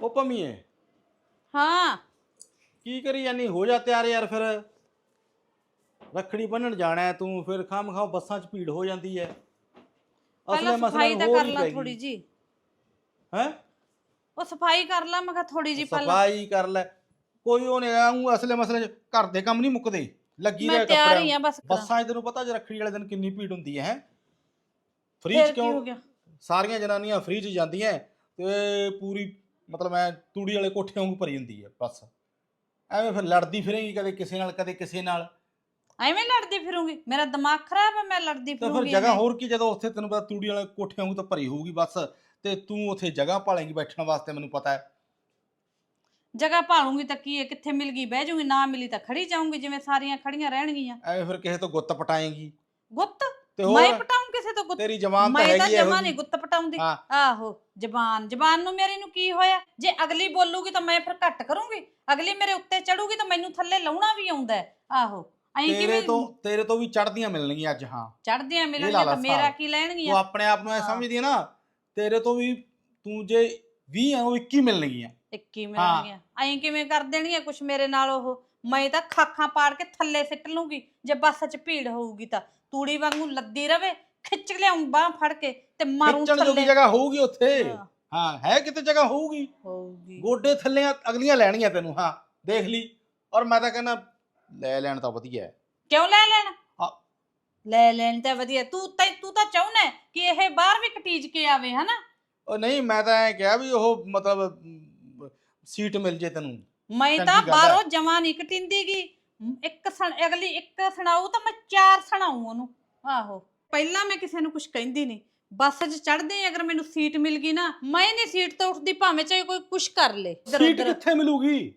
ਉਹ ਭਮੀਏ ਹਾਂ। ਕੀ ਕਰੀ ਜਾਨੀ? ਹੋ ਜਾ ਤਿਆਰ ਯਾਰ ਫਿਰ। ਰੱਖੜੀ ਬੰਨਣ ਜਾਣਾ ਹੈ ਤੂੰ ਫਿਰ ਖਾਮ ਖਾਓ ਬੱਸਾਂ 'ਚ ਭੀੜ ਹੋ ਜਾਂਦੀ ਹੈ। ਪਹਿਲਾਂ ਸਫ਼ਾਈ ਤਾਂ ਕਰ ਲਾ ਥੋੜੀ ਜੀ ਹੈ? ਉਹ ਸਫ਼ਾਈ ਕਰ ਲਾ ਮੈਂ ਕਿਹਾ ਥੋੜੀ ਜੀ ਪਹਿਲਾਂ। ਸਫ਼ਾਈ ਕਰ ਲੈ। ਕੋਈ ਉਹ ਨਹੀਂ ਆਉਂ ਅਸਲੇ ਮਸਲੇ ਘਰ ਦੇ ਕੰਮ ਨਹੀਂ ਮੁੱਕਦੇ। ਲੱਗੀ ਮੈਂ ਰਹਿ ਤਿਆਰ ਕੱਪੜਿਆਂ ਹੀ ਆ ਬਸ। ਬੱਸਾਂ 'ਚ ਤੈਨੂੰ ਪਤਾ ਜੇ ਰੱਖੜੀ ਵਾਲੇ ਦਿਨ ਕਿੰਨੀ ਭੀੜ ਹੁੰਦੀ ਹੈ ਫ੍ਰੀ ਫਿਰ 'ਚ ਹੋ ਕਿਉਂ ਸਾਰੀਆਂ ਜਨਾਨੀਆਂ ਫ੍ਰੀ 'ਚ ਜਾਂਦੀਆਂ ਤੇ ਪੂਰੀ ਮਤਲਬ ਐ ਤੂੜੀ ਵਾਲੇ ਕੋਠੇ ਵਾਂਗੂ ਭਰੀ ਹੁੰਦੀ ਹੈ ਬੱਸ। ਐਵੇਂ ਫਿਰ ਲੜਦੀ ਫਿਰੇਂਗੀ ਕਦੇ ਕਿਸੇ ਨਾਲ ਕਦੇ ਕਿਸੇ ਨਾਲ। ਐਵੇਂ ਲੜਦੀ ਫਿਰੂੰਗੀ? ਮੇਰਾ ਦਿਮਾਗ ਖਰਾਬ ਹੈ ਮੈਂ ਲੜਦੀ ਤੇ ਫਿਰ ਫਿਰੂੰਗੀ ਜਗ੍ਹਾ। ਹੋਰ ਕੀ ਜਦੋਂ ਉੱਥੇ ਤੈਨੂੰ ਪਤਾ ਤੂੜੀ ਵਾਲੇ ਕੋਠੇ ਵਾਂਗੂ ਤਾਂ ਭਰੀ ਹੋਊਗੀ ਬੱਸ। ਤੇ ਤੂੰ ਉੱਥੇ ਜਗ੍ਹਾ ਭਾਲੇਂਗੀ ਬੈਠਣ ਵਾਸਤੇ ਮੈਨੂੰ ਪਤਾ ਹੈ। ਜਗ੍ਹਾ ਭਾਲੂੰਗੀ ਤਾਂ ਕੀ ਹੈ ਕਿੱਥੇ ਮਿਲ ਗਈ ਬਹਿ ਜਾਊਂਗੀ ਨਾ ਮਿਲੀ ਤਾਂ ਖੜੀ ਜਾਊਂਗੀ ਜਿਵੇਂ ਸਾਰੀਆਂ ਖੜੀਆਂ ਰਹਿਣਗੀਆਂ। ਐਵੇਂ ਫਿਰ ਕਿਸੇ ਤੋਂ ਗੁੱਤ ਪਟਾਏਂਗੀ। ਗੁੱਤ? ਤੇ ਮੈਂ ਹੋਰ ਪਟਾਉਂ ਕਿਸੇ ਤੋਂ ਗੁੱਤ? ਤੇਰੀ ਜਵਾਨ ਤਾਂ ਮੈਂ ਤਾਂ ਹੈਗੀ ਇਹੋ ਜਮਾ ਜਿਹੀ। ਨਹੀਂ ਗੁੱਤ ਪਟਾਉਂਦੀ। ਹਾਂ। ਆਹੋ ਜ਼ਬਾਨ। ਜ਼ਬਾਨ ਨੂੰ ਮੇਰੀ ਨੂੰ ਕੀ ਹੋਇਆ? ਜੇ ਅਗਲੀ ਬੋਲੂਗੀ ਤਾਂ ਮੈਂ ਫਿਰ ਘੱਟ ਕਰੂੰਗੀ। ਅਗਲੀ ਮੇਰੇ ਉੱਤੇ ਚੜੂਗੀ ਤਾਂ ਮੈਨੂੰ ਥੱਲੇ ਲਾਉਣਾ ਵੀ ਆਉਂਦਾ ਹੈ। ਆਹੋ ਐਂ ਤੇਰੇ ਕਿਵੇਂ ਤੋਂ ਤੇਰੇ ਤੋਂ ਵੀ ਚੜਦੀਆਂ ਮਿਲਣਗੀਆਂ ਅੱਜ ਹਾਂ। ਚੜਦੀਆਂ ਮਿਲਣਗੀਆਂ ਲਾ ਤਾਂ ਮੇਰਾ ਹਿਸਾਬ। ਕੀ ਤੂੰ ਲੈਣਗੀਆਂ ਆਪਣੇ ਆਪ ਨੂੰ ਐ ਹਾਂ। ਸਮਝਦੀ ਹੈ ਨਾ ਤੇਰੇ ਤੋਂ ਵੀ ਤੂੰ ਜੇ 20 ਆ ਉਹ 21 ਮਿਲਣਗੀਆਂ। 21 ਮਿਲਣਗੀਆਂ। ਐਂ ਕਿਵੇਂ ਕਰ ਦੇਣਗੀਆਂ ਕੁਛ ਮੇਰੇ ਨਾਲ ਉਹ? ਮੈਂ ਤਾਂ ਖਾਖਾਂ ਪਾੜ ਕੇ ਥੱਲੇ ਸਿੱਟ ਲੂੰਗੀ ਜੇ ਬੱਸ 'ਚ ਭੀੜ ਹੋਊਗੀ ਤਾਂ। ਤੂੜੀ ਵਾਂਗੂ ਲੱਦੀ ਰਵੇ ਖਿੱਚ ਲਿਆਉਂ ਬਾਹ ਫੜ ਕੇ ਤੇ ਮਾਰੂੰ ਖਿੱਚਣ ਜੋਗੀ ਥੱਲੇ। ਜਗ੍ਹਾ ਹੋਊਗੀ ਉੱਥੇ। ਹਾਂ, ਹਾਂ ਹੈ ਕਿਤੇ ਜਗ੍ਹਾ ਹੋਊਗੀ। ਹੋਊਗੀ। ਗੋਡੇ ਥੱਲੇ ਆ- ਅਗਲੀਆਂ ਲੈਣਗੀਆਂ ਤੈਨੂੰ ਹਾਂ ਦੇਖ ਲਈ। ਔਰ ਮੈਂ ਤਾਂ ਕਹਿੰਦਾ ਲੈ ਲੈਣ ਤਾਂ ਵਧੀਆ ਹੈ। ਕਿਉਂ ਲੈ ਲੈਣਾ। ਲੈ ਲੈਣ ਤਾਂ ਵਧੀਆ। ਤੂੰ ਤਾਂ ਤੂੰ ਤਾਂ ਚਾਹੁੰਦਾ ਹੈ ਕਿ ਇਹ ਬਾਹਰ ਵੀ ਕਟੀਜ ਕੇ ਆਵੇ ਹਨਾ? ਉਹ ਨਹੀਂ ਮੈਂ ਤਾਂ ਐ ਕਿਹਾ ਵੀ ਉਹ ਮਤਲਬ ਅਮ, ਸੀਟ ਮਿਲ ਜੇ ਤੈਨੂੰ। ਮੈਂ ਚੰਗੀ ਤਾਂ ਗੱਲ ਹੈ। ਬਾਹਰੋਂ ਜਮਾ ਨਹੀਂ ਕਟਿੰਦੀਗੀ ਇੱਕ ਸੁਣ ਅਗਲੀ ਇੱਕ ਸੁਣਾਊ ਤਾਂ ਮੈਂ ਚਾਰ ਸੁਣਾਊ ਉਹਨੂੰ। ਆਹੋ ਪਹਿਲਾਂ ਮੈਂ ਕਿਸੇ ਨੂੰ ਕੁਝ ਕਹਿੰਦੀ ਨਹੀਂ। ਬੱਸ 'ਚ ਚੜਦੇ ਅਗਰ ਮੈਨੂੰ ਸੀਟ ਮਿਲ ਗਈ ਨਾ ਮੈਂ ਨਹੀਂ ਸੀਟ ਤੋਂ ਉੱਠਦੀ ਭਾਵੇਂ ਚਾਹੇ ਕੋਈ ਕੁਛ ਕਰ ਲੇ। ਇੱਧਰ ਸੀਟ ਉੱਧਰ। ਕਿੱਥੇ ਮਿਲੂਗੀ?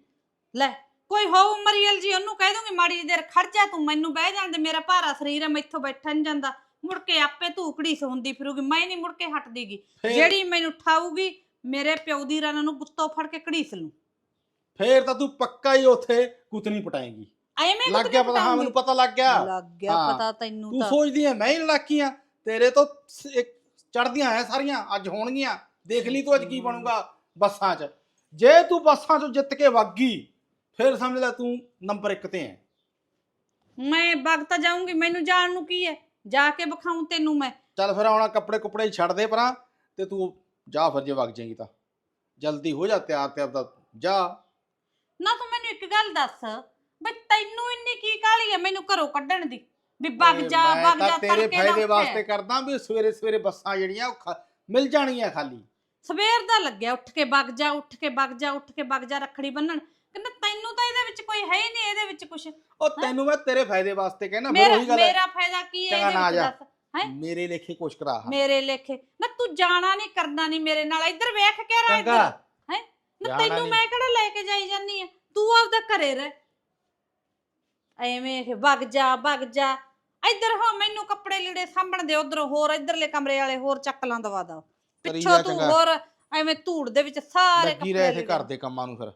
ਲੈ ਕੋਈ ਹੋਊ ਮਰੀਅਲ ਜੀ ਉਹਨੂੰ ਕਹਿ ਦੂੰਗੀ ਮਾੜੀ ਜਿਹੀ ਦੇਰ ਖੜ ਜਾ ਤੂੰ ਮੈਨੂੰ ਬਹਿ ਜਾਂਦੇ ਮੇਰਾ ਭਾਰਾ ਸਰੀਰ ਹੈ ਮੈਥੋਂ ਬੈਠਾ ਨਹੀਂ ਜਾਂਦਾ। ਮੁੜ ਕੇ ਆਪੇ ਧੂਕੜੀ ਸੌਂਦੀ ਫਿਰੂਗੀ ਮੈਂ ਨਹੀਂ ਮੁੜ ਕੇ ਹਟਦੀਗੀ ਫੇਰ- ਜਿਹੜੀ ਮੈਨੂੰ ਠਾਊਗੀ ਮੇਰੇ ਪਿਓ ਦੀ ਰਨ ਨੂੰ ਗੁੱਤੋਂ ਫੜ ਕੇ ਘੜੀਸ ਲੂੰ। ਫੇਰ ਤਾਂ ਤੂੰ ਪੱਕਾ ਹੀ ਉੱਥੇ ਕੁਤਨੀ ਪਟਾਏਂਗੀ। ਐਵੇਂ ਲੱਗ ਗਿਆ ਪਤਾ ਹਾਂ ਮੈਨੂੰ ਪਤਾ ਲੱਗ ਗਿਆ। ਲੱਗ ਗਿਆ ਹਾਂ। ਪਤਾ ਤੈਨੂੰ ਤੂੰ ਤਾਂ। ਸੋਚਦੀ ਐ ਮੈਂ ਹੀ ਲੜਾਕੀਆਂ ਤੇਰੇ ਤੋਂ ਸ- ਇੱਕ ਚੜਦੀਆਂ ਐ ਸਾਰੀਆਂ ਅੱਜ ਹੋਣਗੀਆਂ। ਦੇਖ ਲਈ ਤੂੰ ਅੱਜ ਕੀ ਬਣੂਗਾ ਬੱਸਾਂ 'ਚ। ਜੇ ਤੂੰ ਬੱਸਾਂ 'ਚੋਂ ਜਿੱਤ ਕੇ ਵਗ ਗਈ ਫਿਰ ਸਮਝ ਲੈ ਤੂੰ ਨੰਬਰ 1 ਤੇ ਐ। ਮੈਂ ਵਗ ਤਾਂ ਜਾਊਂਗੀ ਮੈਨੂੰ ਜਾਣ ਨੂੰ ਕੀ ਹੈ ਜਾ ਕੇ ਵਿਖਾਉਂ ਤੈਨੂੰ ਮੈਂ। ਚੱਲ ਫਿਰ ਆਉਣਾ ਕੱਪੜੇ ਕੁਪੜੇ ਛੱਡ ਦੇ ਪਰਾਂ ਤੇ ਤੂੰ ਜਾ ਫਿਰ ਜੇ ਵਗ ਜਾਏਗੀ ਤਾਂ। ਜਲਦੀ ਹੋ ਜਾ ਤਿਆਰ ਤੇ ਆਪਦਾ ਜਾ। ਨਾ ਤੂੰ ਮੈਨੂੰ ਇੱਕ ਗੱਲ ਦੱਸ ਬਈ ਤੈਨੂੰ ਇੰਨੀ ਕੀ ਕਾਹਲੀ ਹੈ ਮੈਨੂੰ ਘਰੋਂ ਕੱਢਣ ਦੀ? ਵੀ ਓਏ ਜਾ ਮੈਂ ਵਗ ਤਾਂ ਜਾ ਤੇਰੇ ਤੜਕੇ ਦਾ ਫਾਇਦੇ ਉੱਠਿਆ। ਵਾਸਤੇ ਕਰਦਾ ਵੀ ਸਵੇਰੇ ਸਵੇਰੇ ਬੱਸਾਂ ਜਿਹੜੀਆਂ ਉਹ ਖ- ਮਿਲ ਜਾਣਗੀਆਂ ਖਾਲੀ। ਸਵੇਰ ਦਾ ਲੱਗਿਆ ਉੱਠ ਕੇ ਵਗ ਜਾ ਉੱਠ ਕੇ ਵਗ ਜਾ ਉੱਠ ਕੇ ਵਗ ਜਾ ਰੱਖੜੀ ਬੰਨਣ। ਕਹਿੰਦਾ ਤੈਨੂੰ ਤਾਂ ਇਹਦੇ ਵਿੱਚ ਕੋਈ ਹੈ ਹੀ ਨਹੀਂ ਇਹਦੇ ਵਿੱਚ ਕੁਝ ਉਹ ਤੈਨੂੰ ਮੈਂ ਤੇਰੇ ਫਾਇਦੇ ਵਾਸਤੇ ਕਹਿਣਾ ਫਿਰ ਮੇਰਾ ਉਹੀ ਗੱਲ ਹੈ। ਮੇਰਾ ਫਾਇਦਾ ਕੀ ਹੈ ਚੰਗਾ ਇਹਦੇ ਨਾ ਵਿੱਚ ਜਾ। ਦੱਸ ਹੈਂ? ਮੇਰੇ ਲੇਖੇ ਕੁਛ ਕਰਾ ਹਾਂ। ਮੇਰੇ ਲੇਖੇ। ਨਾ ਤੂੰ ਜਾਣਾ ਨਹੀਂ ਕਰਨਾ ਨਹੀਂ ਮੇਰੇ ਨਾਲ। ਇੱਧਰ ਵੇਖ ਕੇ ਰਾ ਇੱਧਰ ਚੰਗਾ ਹੈ? ਨਾ ਤੈਨੂੰ। ਮੈਂ ਕਿਹੜਾ ਲੈ ਕੇ ਜਾਈ ਜਾਨੀ ਆ? ਤੂੰ ਆਪਦਾ ਘਰੇ ਰਹਿ। ਐਵੇਂ ਇਹ ਵਗ ਜਾ ਵਗ ਜਾ। ਇੱਧਰ ਹੋ ਮੈਨੂੰ ਕੱਪੜੇ ਲੀੜੇ ਸਾਂਭਣ ਦੇ ਉਧਰ ਹੋਰ ਇੱਧਰਲੇ ਕਮਰੇ ਵਾਲੇ ਹੋਰ ਚੱਕਲਾਂ ਦਵਾ ਦਾ ਕਰੀ ਪਿੱਛੋਂ ਤੂੰ ਚੰਗਾ। ਹੋਰ ਐਵੇਂ ਧੂੜ ਦੇ ਵਿੱਚ ਸਾਰੇ ਲੱਗੀ ਕੱਪੜੇ ਰਹੇ ਇੱਥੇ ਲੀੜੇ। ਘਰ ਦੇ ਕੰਮਾਂ ਨੂੰ ਫਿਰ।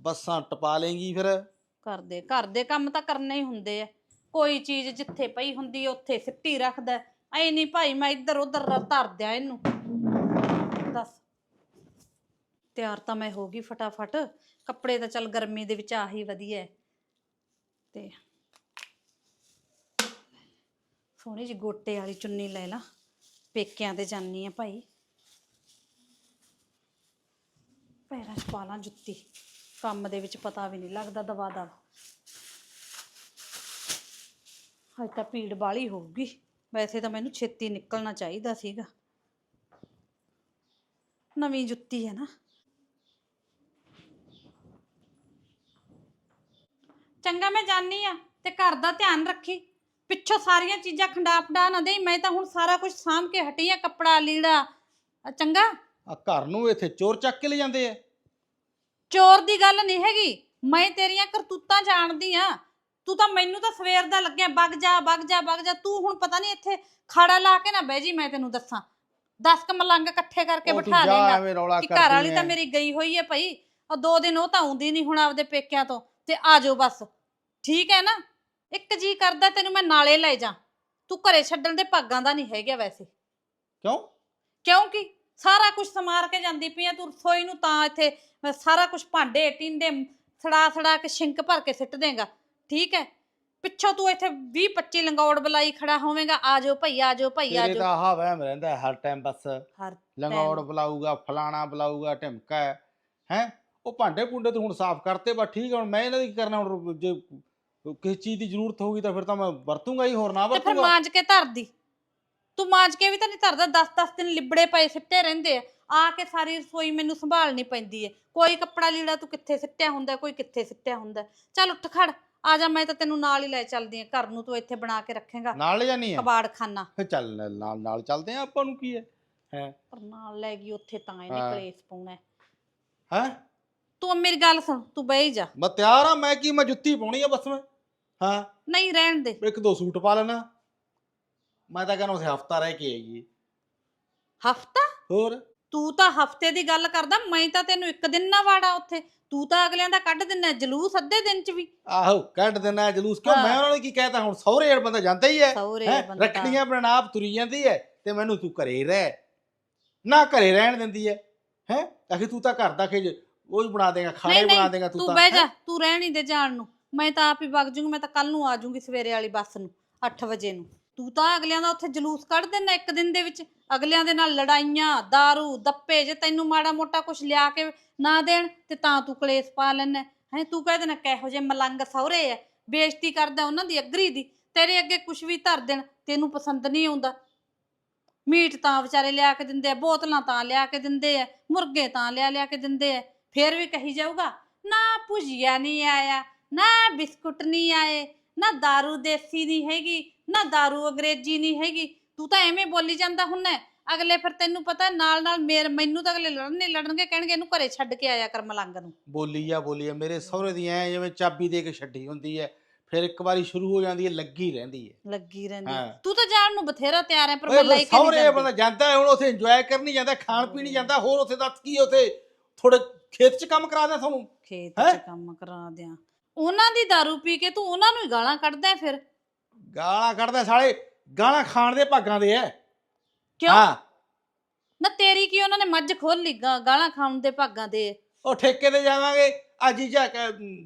ਬੱਸਾਂ ਟਪਾ ਲੇਂਗੀ ਫਿਰ। ਕਰਦੇ ਘਰ ਦੇ ਕੰਮ ਤਾਂ ਕਰਨੇ ਹੀ ਹੁੰਦੇ ਆ। ਕੋਈ ਚੀਜ਼ ਜਿੱਥੇ ਪਈ ਹੁੰਦੀ ਆ, ਉੱਥੇ ਸਿੱਟੀ ਰੱਖਦਾ। ਐ ਨਹੀਂ ਭਾਈ ਮੈਂ ਇੱਧਰ ਉੱਧਰ ਧਰ ਦਿਆਂ ਇਹਨੂੰ। ਤਿਆਰ ਤਾਂ ਮੈਂ ਹੋ ਗਈ ਫਟਾਫਟ। ਕੱਪੜੇ ਤਾਂ ਚੱਲ ਗਰਮੀ ਦੇ ਵਿੱਚ ਆਹੀ ਵਧੀਆ ਹੈ। ਤੇ ਸੋਹਣੀ ਜੀ ਗੋਟੇ ਵਾਲੀ ਚੁੰਨੀ ਲੈ ਲਾ। ਪੇਕਿਆਂ ਤੇ ਜਾਨੀ ਆ ਭਾਈ। ਪੈਰਾਂ 'ਚ ਪਾ ਲਾਂ ਜੁੱਤੀ। ਕੰਮ ਦੇ ਵਿੱਚ ਪਤਾ ਵੀ ਨਹੀਂ ਲੱਗਦਾ ਦਵਾ ਦਵ। ਹਜੇ ਤਾਂ ਭੀੜ ਬਾਲੀ ਹੋਊਗੀ। ਵੈਸੇ ਤਾਂ ਮੈਨੂੰ ਛੇਤੀ ਨਿਕਲਣਾ ਚਾਹੀਦਾ ਸੀਗਾ। ਨਵੀਂ ਜੁੱਤੀ ਹੈ ਨਾ। ਚੰਗਾ ਮੈਂ ਜਾਣੀ ਆ ਤੇ ਘਰ ਦਾ ਧਿਆਨ ਰੱਖੀ। ਪਿੱਛੋਂ ਸਾਰੀਆਂ ਚੀਜ਼ਾਂ ਖੰਡਾ ਫੰਡਾ ਨਾ ਦੇਈ ਮੈਂ ਤਾਂ ਹੁਣ ਸਾਰਾ ਕੁਝ ਸਾਂਭ ਕੇ ਹਟੀ ਆ ਕੱਪੜਾ ਲੀੜਾ। ਆ ਚੰਗਾ? ਆ ਘਰ ਨੂੰ ਇੱਥੇ ਚੋਰ ਚੱਕ ਕੇ ਲੈ ਜਾਂਦੇ ਆ। ਚੋਰ ਦੀ ਗੱਲ ਨਹੀਂ ਹੈਗੀ ਮੈਂ ਤੇਰੀਆਂ ਕਰਤੂਤਾਂ ਜਾਣਦੀ ਆ। ਤੂੰ ਤਾਂ ਮੈਨੂੰ ਤਾਂ ਸਵੇਰ ਦਾ ਲੱਗਿਆ ਵਗ ਜਾ ਵਗ ਜਾ ਵਗ ਜਾ। ਤੂੰ ਹੁਣ ਪਤਾ ਨਹੀਂ ਇੱਥੇ ਖਾੜਾ ਲਾ ਕੇ ਨਾ ਬਹਿ ਜੀ ਮੈਂ ਤੈਨੂੰ ਦੱਸਾਂ। 10 ਕ ਮਲੰਗ ਇਕੱਠੇ ਕਰਕੇ ਉਹ ਤੂੰ ਬਿਠਾ ਜਾ ਲੇਗਾ ਐਵੇਂ ਰੌਲਾ ਕਿ ਘਰ ਵਾਲੀ ਤਾਂ ਐ। ਮੇਰੀ ਗਈ ਹੋਈ ਹੈ ਭਾਈ। ਉਹ ਦੋ ਦਿਨ ਉਹ ਤਾਂ ਆਉਂਦੀ ਨਹੀਂ ਹੁਣ ਆਪਦੇ ਪੇਕਿਆਂ ਤੋਂ। ਤੇ ਆ ਜਾਓ ਬਸ। ਠੀਕ ਹੈ ਨਾ? ਇੱਕ ਜੀ ਕਰਦਾ ਤੈਨੂੰ ਮੈਂ ਨਾਲੇ ਲੈ ਜਾ। ਤੂੰ ਘਰੇ ਛੱਡਣ ਦੇ ਭਾਗਾਂ ਦਾ ਨਹੀਂ ਹੈਗਾ ਵੈਸੇ। ਕਿਉਂ? ਕਿਉਂਕਿ ਸਾਰਾ ਕੁਝ ਸਮਾਰ ਕੇ ਜਾਂਦੀ ਪਈ ਆ ਤੂੰ ਰਸੋਈ ਨੂੰ ਤਾਂ ਇੱਥੇ ਮੈਂ ਸਾਰਾ ਕੁਝ ਭਾਂਡੇ ਟਿੰਡੇ ਸੜਾ ਸੜਾ ਕੇ ਸ਼ਿੰਕ ਭਰ ਕੇ ਸਿੱਟ ਦੇਗਾ। ਠੀਕ ਹੈ? ਪਿੱਛੋਂ ਤੂੰ ਇੱਥੇ 20 25 ਲੰਗੌੜ ਬੁਲਾਈ ਖੜਾ ਹੋਵੇਂਗਾ। ਆ ਜਾਓ ਭਈ ਆ ਜਾਓ ਭਈ ਆ ਤੇਰੇ ਜਾਓ। ਤਾਂ ਆਹ ਵਹਿਮ ਰਹਿੰਦਾ ਹਰ ਟਾਈਮ ਬਸ। ਹਰ ਲੰਗੌੜ। ਬੁਲਾਊਗਾ ਫਲਾਣਾ ਬੁਲਾਊਗਾ ਢਿਮਕਾ ਹੈ। ਹੈਂ? ਉਹ ਭਾਂਡੇ ਭੁੰਡੇ ਤੂੰ ਹੁਣ ਸਾਫ਼ ਕਰਤੇ ਬਸ ਠੀਕ ਹੁਣ ਮੈਂ ਇਹਨਾਂ ਦੀ ਕੀ ਕਰਨਾ ਹੁਣ ਜੇ ਕਿਸੇ ਚੀਜ਼ ਦੀ ਜ਼ਰੂਰਤ ਹੋਊਗੀ ਤਾਂ ਫਿਰ ਤਾਂ ਮੈਂ ਵਰਤੂੰਗਾ ਹੀ ਹੋਰ ਨਾ ਤੇ ਫਿਰ ਵਰਤੂੰਗਾ। ਮਾਂਜ ਕੇ ਧਰਦੀ। ਤੂੰ ਮਾਂਜ ਕੇ ਵੀ ਤਾਂ ਨਹੀਂ ਧਰਦਾ 10-10 ਦਿਨ ਲਿਬੜੇ ਪਏ ਸਿੱਟੇ ਰਹਿੰਦੇ ਆ। ਆ ਕੇ ਸਾਰੀ ਰਸੋਈ ਮੈਨੂੰ ਸੰਭਾਲਣੀ ਪੈਂਦੀ ਹੈ ਕੋਈ ਕੱਪੜਾ ਲੀੜਾ ਤੂੰ ਕਿੱਥੇ ਸਿੱਟਿਆ ਹੁੰਦਾ ਕੋਈ ਕਿੱਥੇ ਸਿੱਟਿਆ ਹੁੰਦਾ। ਚੱਲ ਉੱਠ ਖੜ ਆ ਜਾ ਮੈਂ ਤਾਂ ਤੈਨੂੰ ਨਾਲ ਹੀ ਲੈ ਚੱਲਦੀ ਆ ਘਰ ਨੂੰ ਤੂੰ ਇੱਥੇ ਬਣਾ ਕੇ ਰੱਖੇਗਾ। ਨਾਲ ਲੈ ਜਾਨੀ ਹੈ ਕਬਾੜਖਾਨਾ। ਫਿਰ ਚੱਲ ਨਾਲ- ਨਾਲ ਨਾਲ ਚੱਲਦੇ ਆ ਆਪਾਂ ਨੂੰ ਕੀ ਹੈ ਹੈ? ਪਰ ਨਾਲ ਲੈ ਗਈ ਉੱਥੇ ਤਾਂ ਇਹਨੇ ਹਾਂ। ਕਲੇਸ਼ ਪਾਉਣਾ ਹੈ। ਹੈ? ਤੂੰ ਮੇਰੀ ਗੱਲ ਸੁਣ ਤੂੰ ਬਹਿ ਜਾ। ਮੈਂ ਤਿਆਰ ਆ ਮੈਂ ਕੀ ਮੈਂ ਜੁੱਤੀ ਪਾਉਣੀ ਆ ਬਸ ਮੈਂ ਹਾਂ? ਨਹੀਂ ਰਹਿਣ ਦੇ। ਇੱਕ ਦੋ ਸੂਟ ਪਾ ਲੈਣਾ। ਮੈਂ ਤਾਂ ਕਹਿੰਦਾ ਉਸੇ ਹਫਤਾ ਰਹਿ ਕੇ ਆਈਏ। ਹਫਤਾ? ਹੋਰ? ਤੂੰ ਤਾਂ ਹਫ਼ਤੇ ਦੀ ਗੱਲ ਕਰਦਾ ਮੈਂ ਤਾਂ ਤੈਨੂੰ ਇੱਕ ਦਿਨ ਨਾ ਵਾੜਾ ਉੱਥੇ। ਤੂੰ ਤਾਂ ਅਗਲਿਆਂ ਦਾ ਕੱਢ ਦਿੰਨਾ ਜਲੂਸ ਅੱਧੇ ਦਿਨ ਚ ਵੀ। ਆਹੋ ਕੱਢ ਦੇਣਾ ਜਲੂਸ। ਕਿਉਂ? ਹਾਂ। ਮੈਂ ਉਹਨਾਂ ਨੂੰ ਕੀ ਕਹਿਤਾ ਹੁਣ? ਸਹੁਰੇ ਏੜ ਬੰਦਾ ਜਾਂਦਾ ਹੀ ਹੈ ਸੌਰੇ ਹੈਂ? ਬੰਦਾ। ਰੱਖੜੀਆਂ ਬਣਨ ਆਪ ਤੁਰੀ ਜਾਂਦੀ ਹੈ ਤੇ ਮੈਨੂੰ ਤੂੰ ਘਰੇ ਰਹਿ। ਨਾ ਘਰੇ ਰਹਿਣ ਦਿੰਦੀ ਹੈ ਹੈ? ਆਖੇ ਤੂੰ ਤਾਂ ਘਰ ਦਾ ਖੇਜ ਉਹ ਹੀ ਬਣਾ ਦੇਗਾ ਖਾਣੇ ਬਣਾ ਦੇਗਾ ਤੂੰ ਤੂੰ ਤਾਂ ਬਹਿ? ਜਾ ਤੂੰ ਰਹਿਣ ਹੀ ਦੇ ਜਾਣ ਨੂੰ। ਮੈਂ ਤਾਂ ਆਪ ਹੀ ਵਗ ਜੂੰਗੀ ਮੈਂ ਤਾਂ ਕੱਲ ਨੂੰ ਆ ਜੂੰਗੀ ਸਵੇਰੇ ਵਾਲੀ ਬੱਸ ਨੂੰ 8 ਵਜੇ ਨੂੰ। ਤੂੰ ਤਾਂ ਅਗਲਿਆਂ ਦਾ ਉੱਥੇ ਜਲੂਸ ਕੱਢ ਦਿੰਦਾ ਇੱਕ ਦਿਨ ਦੇ ਵਿੱਚ। ਅਗਲਿਆਂ ਦੇ ਨਾਲ ਲੜਾਈਆਂ दारू ਦੱਪੇ ਜੇ ਤੈਨੂੰ ਮਾੜਾ ਮੋਟਾ ਕੁਝ ਲਿਆ ਕੇ ਨਾ ਦੇਣ ਤੇ ਤਾਂ ਤੂੰ ਕਲੇਸ਼ ਪਾ ਲੈਣਾ ਹੈ। ਤੂੰ ਕਹਿ ਦੇਣਾ ਕਿਹੋ ਜਿਹੇ ਮਲੰਗ ਸਹੁਰੇ ਐ ਬੇਇੱਜ਼ਤੀ ਕਰਦਾ ਉਹਨਾਂ ਦੀ ਅਗਰੀ ਦੀ ਤੇਰੇ ਅੱਗੇ ਕੁਝ ਵੀ ਧਰ ਦੇਣ ਤੈਨੂੰ ਪਸੰਦ ਨਹੀਂ ਆਉਂਦਾ। ਮੀਟ ਤਾਂ ਵਿਚਾਰੇ ਲਿਆ ਕੇ ਦਿੰਦੇ ਆ ਬੋਤਲਾਂ ਤਾਂ ਲਿਆ ਕੇ ਦਿੰਦੇ ਆ ਮੁਰਗੇ ਤਾਂ ਲਿਆ ਲਿਆ ਕੇ ਦਿੰਦੇ ਆ। ਫੇਰ ਵੀ ਕਹੀ ਜਾਊਗਾ ਨਾ ਭੁਜੀਆ ਨਹੀਂ ਆਇਆ ਨਾ ਬਿਸਕੁਟ ਨਹੀਂ ਆਏ ਨਾ दारू ਦੇਸੀ ਨਹੀਂ ਹੈਗੀ ਨਾ दारू ਅੰਗਰੇਜ਼ੀ ਨਹੀਂ ਹੈਗੀ ਤੂੰ ਤਾਂ ਐਵੇਂ ਬੋਲੀ ਜਾਂਦਾ ਹੁੰਨਾ ਹੈ। ਅਗਲੇ ਫਿਰ ਤੈਨੂੰ ਪਤਾ ਨਾਲ ਨਾਲ ਮੇਰ ਮੈਨੂੰ ਤਾਂ ਅਗਲੇ ਲੜਨੇ ਲੜਨਗੇ ਕਹਿਣਗੇ ਇਹਨੂੰ ਘਰੇ ਛੱਡ ਕੇ ਆਇਆ ਕਰ ਮਲੰਗ ਨੂੰ ਬੋਲੀ ਆ ਬੋਲੀ ਆ ਮੇਰੇ ਸਹੁਰੇ ਦੀ ਐ ਜਿਵੇਂ ਚਾਬੀ ਦੇ ਕੇ ਛੱਡੀ ਹੁੰਦੀ ਹੈ ਫਿਰ ਇੱਕ ਵਾਰੀ ਸ਼ੁਰੂ ਹੋ ਜਾਂਦੀ ਹੈ ਲੱਗੀ ਰਹਿੰਦੀ ਹੈ ਲੱਗੀ ਰਹਿੰਦੀ ਹਾਂ। ਤੂੰ ਤਾਂ ਜਾਣ ਨੂੰ ਬਥੇਰਾ ਤਿਆਰ ਹੈ ਪਰ ਓਏ ਮੈਂ ਫਿਰ ਲੈ ਕੇ ਨਹੀਂ ਸਹੁਰੇ ਬੰਦਾ ਜਾਂਦੀ ਜਾਂਦਾ ਹੈ, ਹੁਣ ਉੱਥੇ ਇੰਜੋਏ ਕਰਨੀ ਜਾਂਦਾ ਖਾਣ ਪੀਣ ਹੀ ਜਾਂਦਾ ਹੋਰ ਉੱਥੇ ਦੱਸ ਕੀ ਉੱਥੇ ਥੋੜੇ ਖੇਤ 'ਚ ਕੰਮ ਕਰਾ ਦਿਆਂ ਤੁਹਾਨੂੰ? ਖੇਤ ਹੈਂ? 'ਚ ਕੰਮ ਕਰਾ ਦਿਆਂ। ਉਹਨਾਂ ਦੀ दारू ਪੀ ਕੇ ਤੂੰ ਉਹਨਾਂ ਨੂੰ ਹੀ ਗਾਲਾਂ ਕੱਢਦਾ ਹੈ ਫਿਰ? ਗਾਲਾਂ ਕੱਢਦਾ ਸਾਲੇ। ਗਾਲਾਂ ਖਾਣ ਦੇ ਭਾਗਾਂ ਦੇ ਐ ਕਿਉਂ? ਹਾਂ। ਨਾ ਤੇਰੀ ਕੀ ਉਹਨਾਂ ਨੇ ਮੱਝ ਖੋਲ ਲਈ ਗਾ- ਗਾਲਾਂ ਖਾਣ ਦੇ ਭਾਗਾਂ ਦੇ? ਉਹ ਠੇਕੇ ਤੇ ਜਾਵਾਂਗੇ। ਅੱਜ ਹੀ ਜਾ ਕੇ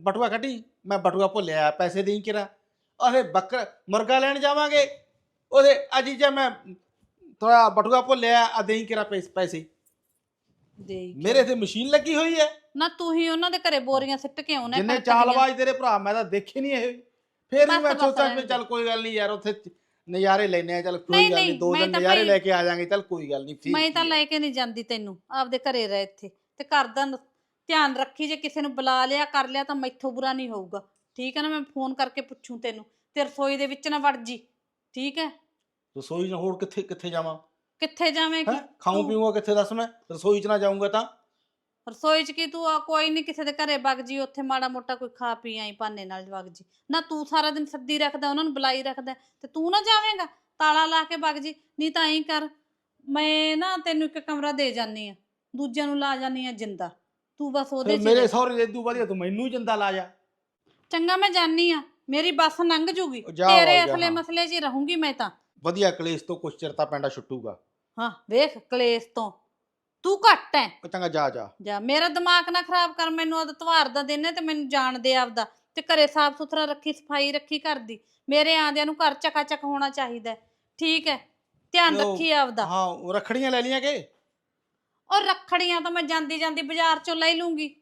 ਬਟੂਆ ਕੱਢੀ। ਮੈਂ ਬਟੂਆ ਭੁੱਲਿਆ ਪੈਸੇ ਦੇਈ ਕਿਰਾ ਉਹਦੇ ਬੱਕਰ ਮੁਰਗਾ ਲੈਣ ਜਾਵਾਂਗੇ। ਉਹਦੇ ਅੱਜ ਹੀ ਜਾ ਮੈਂ ਥੋੜਾ ਬਟੂਆ ਭੁੱਲਿਆ ਆ ਦੇਈ ਕਿਰਾ ਪੈਸੇ? ਦੇ ਮੇਰੇ ਤੇ ਮਸ਼ੀਨ ਲੱਗੀ ਹੋਈ ਹੈ। ਨਾ ਤੂੰ ਹੀ ਉਹਨਾਂ ਦੇ ਘਰੇ ਬੋਰੀਆਂ ਸਿੱਟ ਕੇ ਆਉਣਾ ਜਿੰਨੇ ਚਾਲਬਾਜ਼ ਤੇਰੇ ਭਰਾ ਮੈਂ ਤਾਂ ਦੇਖੇ ਨਹੀਂ ਇਹ। ਫੇਰ ਵੀ ਮੈਂ ਬਸ ਸੋਚਾਂ ਦੇ। ਚੱਲ ਕੋਈ ਗੱਲ ਨਹੀਂ ਯਾਰ ਉੱਥੇ ਨਜ਼ਾਰੇ ਲੈਨੇ ਆ ਚੱਲ ਕੋਈ ਗੱਲ ਨਹੀਂ ਦੋ ਦਿਨ ਨਜ਼ਾਰੇ ਲੈ ਕੇ ਆ ਜਾਾਂਗੇ ਚੱਲ ਕੋਈ ਗੱਲ ਨਹੀਂ ਮੈਂ ਤਾਂ ਲੈ ਕੇ ਨਹੀਂ ਜਾਂਦੀ ਤੈਨੂੰ ਆਪਦੇ ਘਰੇ ਰਹਿ ਇੱਥੇ। ਤੇ ਘਰ ਦਾ ਨ- ਧਿਆਨ ਰੱਖੀ ਜੇ ਕਿਸੇ ਨੂੰ ਬੁਲਾ ਲਿਆ ਕਰ ਲਿਆ ਤਾਂ ਮੈਥੋਂ ਬੁਰਾ ਨਹੀਂ ਹੋਊਗਾ। ਠੀਕ ਹੈ ਨਾ ਮੈਂ ਫੋਨ ਕਰਕੇ ਪੁੱਛੂ ਤੈਨੂੰ। ਤੇ ਰਸੋਈ ਦੇ ਵਿੱਚ ਨਾ ਵੜ ਜੀ। ਠੀਕ ਹੈ? ਰਸੋਈ 'ਚ ਹੋਰ ਕਿੱਥੇ ਕਿੱਥੇ ਜਾਵਾਂ? ਕਿੱਥੇ ਜਾਵੇਂਗੀ ਹੈ? ਖਾਉਂ ਤੂੰ- ਪੀਊਂਗਾ ਕਿੱਥੇ ਦੱਸ ਮੈਂ? ਰਸੋਈ 'ਚ ਨਾ ਜਾਊਂਗਾ ਤਾਂ। ਰਸੋਈ 'ਚ ਕੀ ਤੂੰ ਆ ਕੋਈ ਨਹੀਂ ਕਿਸੇ ਦੇ ਘਰੇ ਵਗ ਜੀ ਉੱਥੇ ਮਾੜਾ ਮੋਟਾ ਕੋਈ ਖਾ ਪੀ ਆਈ ਭਾਨੇ ਨਾਲ ਵਗ ਜੀ। ਨਾ ਤੂੰ ਸਾਰਾ ਦਿਨ ਸੱਦੀ ਰੱਖਦਾ ਉਹਨਾਂ ਨੂੰ ਬੁਲਾਈ ਰੱਖਦਾ ਤੇ ਤੂੰ ਨਾ ਜਾਵੇਂਗਾ? ਤਾਲਾ ਲਾ ਕੇ ਵਗ ਜੀ ਨਹੀਂ ਤਾਂ ਐਂ ਕਰ ਮੈਂ ਨਾ ਤੈਨੂੰ ਇੱਕ ਕਮਰਾ ਦੇ ਜਾਨੀ ਆ ਦੂਜਿਆਂ ਨੂੰ ਲਾ ਜਾਨੀ ਆ ਜਿੰਦਾ। ਤੂੰ ਬਸ ਉਹਦੇ ਫਿਰ 'ਚ ਮੇਰੇ ਰਹਿ। ਸਹੁਰੇ ਦੇ ਇਦੂ ਵਧੀਆ ਤੂੰ ਮੈਨੂੰ ਹੀ ਜਿੰਦਾ ਲਾ ਜਾ। ਚੰਗਾ ਮੈਂ ਜਾਨੀ ਆ ਮੇਰੀ ਬੱਸ ਲੰਘ ਜੂਗੀ। ਉਹ ਜਾ ਤੇਰੇ ਜਾ, ਅਸਲੇ ਹਾਂ। ਮਸਲੇ 'ਚ ਹੀ ਰਹੂੰਗੀ ਮੈਂ ਤਾਂ। ਵਧੀਆ ਕਲੇਸ਼ ਤੋਂ ਕੁਛ ਚਿਰ ਤਾਂ ਪੈਂਡਾ ਛੁੱਟੂਗਾ। ਹਾਂ ਵੇਖ ਕਲੇਸ਼ ਤੋਂ। ਤੂੰ ਘੱਟ ਐ। ਉਹ ਚੰਗਾ ਜਾ ਜਾ। ਜਾ ਮੇਰਾ ਦਿਮਾਗ ਨਾ ਖਰਾਬ ਕਰ ਮੈਨੂੰ ਆਦ ਤਵਾਰ ਦਾ ਦਿਨ ਤੇ ਮੈਨੂੰ ਜਾਣ ਦੇ ਆਪਦਾ। ਤੇ ਘਰੇ ਸਾਫ਼ ਸੁਥਰਾ ਰੱਖੀ ਸਫ਼ਾਈ ਰੱਖੀ ਘਰ ਦੀ। ਮੇਰੇ ਆਂਦਿਆਂ ਨੂੰ ਘਰ ਚਕਾ ਚਕ ਹੋਣਾ ਚਾਹੀਦਾ ਹੈ। ਠੀਕ ਹੈ ਧਿਆਨ ਉਹ- ਰੱਖੀ ਆਪਦਾ। ਹਾਂ ਉਹ ਰੱਖੜੀਆਂ ਲੈ ਲੀਆਂ ਕਿ? ਔਰ ਰੱਖੜੀਆਂ ਤਾਂ ਮੈਂ ਜਾਂਦੀ ਜਾਂਦੀ ਬਾਜ਼ਾਰ ਚੋਂ ਲੈ ਲੂੰਗੀ।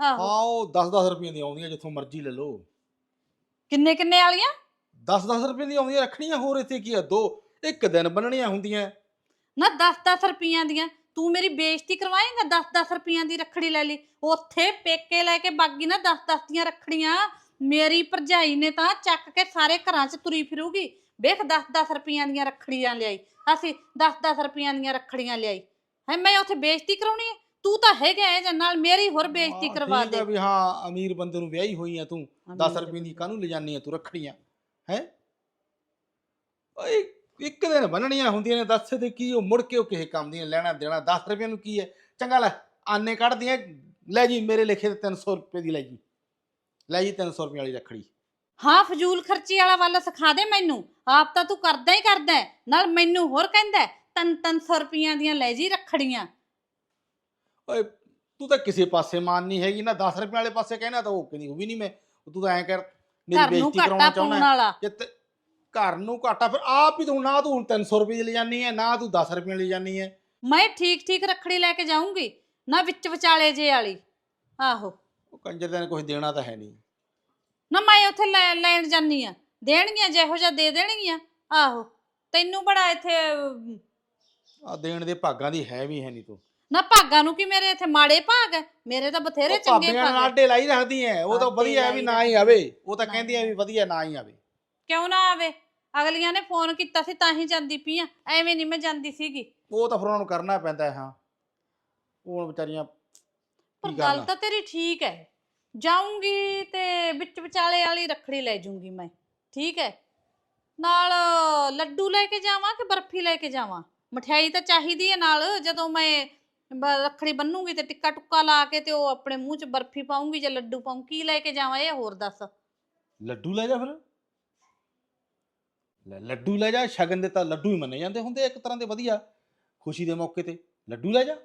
ਆਹੋ। ਹਾਂ ਉਹ 10-10 ਰੁਪਏ ਦੀਆਂ ਆਉਂਦੀਆਂ ਜਿੱਥੋਂ ਮਰਜ਼ੀ ਲੈ ਲਓ। ਕਿੰਨੇ ਕਿੰਨੇ ਵਾਲੀਆਂ? 10-10 ਰੁਪਏ ਦੀਆਂ ਆਉਂਦੀਆਂ ਰੱਖੜੀਆਂ ਹੋਰ ਇੱਥੇ ਕੀ ਆ? ਦੋ ਇੱਕ ਦਿਨ ਬੰਨਣੀਆਂ ਹੁੰਦੀਆਂ। ਨਾ 10-10 ਰੁਪਈਆਂ ਦੀਆਂ। ਤੂੰ ਮੇਰੀ ਬੇਇੱਜ਼ਤੀ ਕਰਵਾਏਂਗਾ 10-10 ਰੁਪਈਆਂ ਦੀ ਰੱਖੜੀ ਲੈ ਲਈ। ਉੱਥੇ ਪੇਕੇ ਲੈ ਕੇ ਬਾਗੀ ਨਾ 10-10 ਦੀਆਂ ਰੱਖੜੀਆਂ। ਮੇਰੀ ਭਰਜਾਈ ਨੇ ਤਾਂ ਚੱਕ ਕੇ ਸਾਰੇ ਘਰਾਂ 'ਚ ਤੁਰੀ ਫਿਰੂਗੀ। ਵੇਖ 10-10 ਰੁਪਈਆਂ ਦੀਆਂ ਰੱਖੜੀਆਂ ਲਿਆਈ। ਅਸੀਂ 10-10 ਰੁਪਈਆਂ ਦੀਆਂ ਰੱਖੜੀਆਂ ਲਿਆਈ। ਹੈ ਮੈਂ ਉੱਥੇ ਬੇਇੱਜ਼ਤੀ ਕਰਾਉਣੀ ਹੈ? ਤੂੰ ਤਾਂ ਹੈਗਾ ਹੈ ਜਾਂ ਨਾਲ ਮੇਰੀ ਹੋਰ ਬੇਇੱਜ਼ਤੀ ਕਰਵਾ ਦੇ। ਵੀ ਹਾਂ ਅਮੀਰ ਬੰਦੇ ਨੂੰ ਵਿਆਹੀ ਹੋਈ ਆ ਤੂੰ। 10 ਅਮੀਰ ਰੁਪਏ ਦੀ ਕਾਹਨੂੰ ਲਿਜਾਨੀ ਆ ਤੂੰ ਰੱਖੜੀਆਂ? ਹੈ? ਓਏ ਇੱਕ ਦਿਨ ਬੰਨਣੀਆਂ ਹੁੰਦੀਆਂ ਨੇ ਦੱਸ ਤੇ ਕੀ ਉਹ ਮੁੜ ਕੇ ਉਹ ਕਿਸੇ ਕੰਮ ਦੀਆਂ ਲੈਣਾ ਦੇਣਾ 10 ਰੁਪਏ ਨੂੰ ਕੀ ਹੈ? ਚੰਗਾ ਲੈ ਆਨੇ ਕੱਢਦੀਆਂ ਲੈ ਜੀ ਮੇਰੇ ਲਿਖੇ ਤੇ 300 ਰੁਪਏ ਦੀ ਲੈ ਜੀ। ਲੈ ਜੀ 300 ਰੁਪਏ ਵਾਲੀ ਰੱਖੜੀ। ਹਾਂ ਫਜ਼ੂਲ ਖਰਚੀ ਵਾਲਾ ਵੱਲ ਸਿਖਾ ਦੇ ਮੈਨੂੰ। ਆਪ ਤਾਂ ਤੂੰ ਕਰਦਾ ਹੀ ਕਰਦਾ ਹੈ, ਨਾਲ ਮੈਨੂੰ ਹੋਰ ਕਹਿੰਦਾ ਹੈ, ਤਿੰਨ ਤਿੰਨ ਸੌ ਰੁਪਈਆਂ ਦੀਆਂ ਲੈ ਜੀ ਰੱਖੜੀਆਂ। ਓਏ ਤੂੰ ਤਾਂ ਕਿਸੇ ਪਾਸੇ ਮਾਨ ਨਹੀਂ ਹੈਗੀ ਨਾ 10 ਰੁਪਏ ਵਾਲੇ ਪਾਸੇ ਕਹਿਣਾ ਤਾਂ ਉਹ ਕਹਿੰਦੀ ਉਹ ਵੀ ਨਹੀਂ ਮੈਂ ਤੂੰ ਤਾਂ ਐਂ ਕਰ ਮੇਰੀ ਨੂੰ ਬੇਇੱਜ਼ਤੀ ਘਾਟਾ ਕਰਾਉਣਾ ਪਾਉਣ ਚਾਹੁੰਦਾ ਵਾਲਾ। ਜੇ ਤੇ ਘਰ ਨੂੰ ਘਾਟਾ ਫਿਰ ਆਪ ਹੀ ਤੂੰ ਨਾ ਤੂੰ ਹੁਣ 300 ਰੁਪਏ ਲੈ ਜਾਨੀ ਹੈ ਨਾ ਤੂੰ 10 ਰੁਪਏ ਲਈ ਜਾਨੀ ਹੈ। ਮੈਂ ਠੀਕ ਠੀਕ ਰੱਖੜੀ ਲੈ ਕੇ ਜਾਊਂਗੀ ਨਾ ਵਿੱਚ ਵਿਚਾਲੇ ਜੇ ਵਾਲੀ। ਆਹੋ। ਉਹ ਕੰਜਰ ਦਾ ਕੁਝ ਦੇਣਾ ਤਾਂ ਹੈ ਨਹੀਂ। ਨਾ ਮੈਂ ਉੱਥੇ ਲੈ- ਲੈਣ ਜਾਨੀ ਆ ਦੇਣਗੀਆਂ ਜਿਹੋ ਜਿਹਾ ਦੇ ਦੇਣਗੀਆਂ। ਆਹੋ। ਤੈਨੂੰ ਬੜਾ ਇੱਥੇ ਅਮ, ਆ ਦੇਣ ਦੇ ਭਾਗਾਂ ਦੀ ਹੈ ਵੀ ਹੈ ਨਹੀਂ ਤੂੰ। ਨਾ ਭਾਗਾਂ ਨੂੰ ਕੀ ਮੇਰੇ ਇੱਥੇ ਮਾੜੇ ਭਾਗ ਐ ਮੇਰੇ ਤਾਂ ਬਥੇਰੇ ਉਹ ਚੰਗੇ ਭਾਬੀਆਂ ਨਾਲ ਭਾਗ ਐ। ਆਡੇ ਲਾਈ ਰੱਖਦੀ ਐ ਉਹ ਤਾਂ ਆਡੇ ਵਧੀਆ ਹੈ ਵੀ ਲਾਈ ਨਾ ਹੀ ਆਵੇ। ਉਹ ਤਾਂ ਨਾ ਕਹਿੰਦੀ ਐ ਵੀ ਵਧੀਆ ਨਾ ਹੀ ਆਵੇ। ਕਿਉਂ ਨਾ ਆਵੇ? ਅਗਲੀਆਂ ਨੇ ਫੋਨ ਕੀਤਾ ਸੀ ਤਾਂ ਹੀ ਜਾਂਦੀ ਪਈ ਆ ਐਵੇਂ ਨਹੀਂ ਮੈਂ ਜਾਂਦੀ ਸੀਗੀ। ਉਹ ਤਾਂ ਫਿਰ ਉਹਨਾਂ ਨੂੰ ਕਰਨਾ ਪੈਂਦਾ ਹੈ, ਹਾਂ। ਉਹ ਹੁਣ ਵਿਚਾਰੀਆਂ ਪਰ ਕੀ ਗੱਲ ਕਰਨਾ? ਤਾਂ ਤੇਰੀ ਠੀਕ ਹੈ। ਜਾਊਂਗੀ ਤੇ ਵਿੱਚ ਵਿਚਾਲੇ ਵਾਲੀ ਰੱਖੜੀ ਲੈ ਜੂੰਗੀ ਮੈਂ ਠੀਕ ਹੈ। ਨਾਲ ਲੱਡੂ ਲੈ ਕੇ ਜਾਵਾਂ ਕਿ ਬਰਫੀ ਲੈ ਕੇ ਜਾਵਾਂ? ਮਠਿਆਈ ਤਾਂ ਚਾਹੀਦੀ ਹੈ ਨਾਲ ਜਦੋਂ ਮੈਂ ਬ- ਰੱਖੜੀ ਬੰਨੂਗੀ ਤੇ ਟਿੱਕਾ ਟੁੱਕਾ ਲਾ ਕੇ ਤੇ ਉਹ ਆਪਣੇ ਮੂੰਹ 'ਚ ਬਰਫੀ ਪਾਉਂਗੀ ਜਾਂ ਲੱਡੂ ਪਾਉਂ ਕੀ ਲੈ ਕੇ ਜਾਵਾਂ ਇਹ ਹੋਰ ਦੱਸ। ਲੱਡੂ ਲੈ ਜਾ ਫਿਰ। ਲੈ ਲੱਡੂ ਲੈ ਜਾ ਸ਼ਗਨ ਦੇ ਤਾਂ ਲੱਡੂ ਹੀ ਮੰਨੇ ਜਾਂਦੇ ਹੁੰਦੇ ਆ ਇੱਕ ਤਰ੍ਹਾਂ ਦੇ ਵਧੀਆ। ਖੁਸ਼ੀ ਦੇ ਮੌਕੇ ਤੇ। ਲੱਡੂ ਲੈ ਜਾ।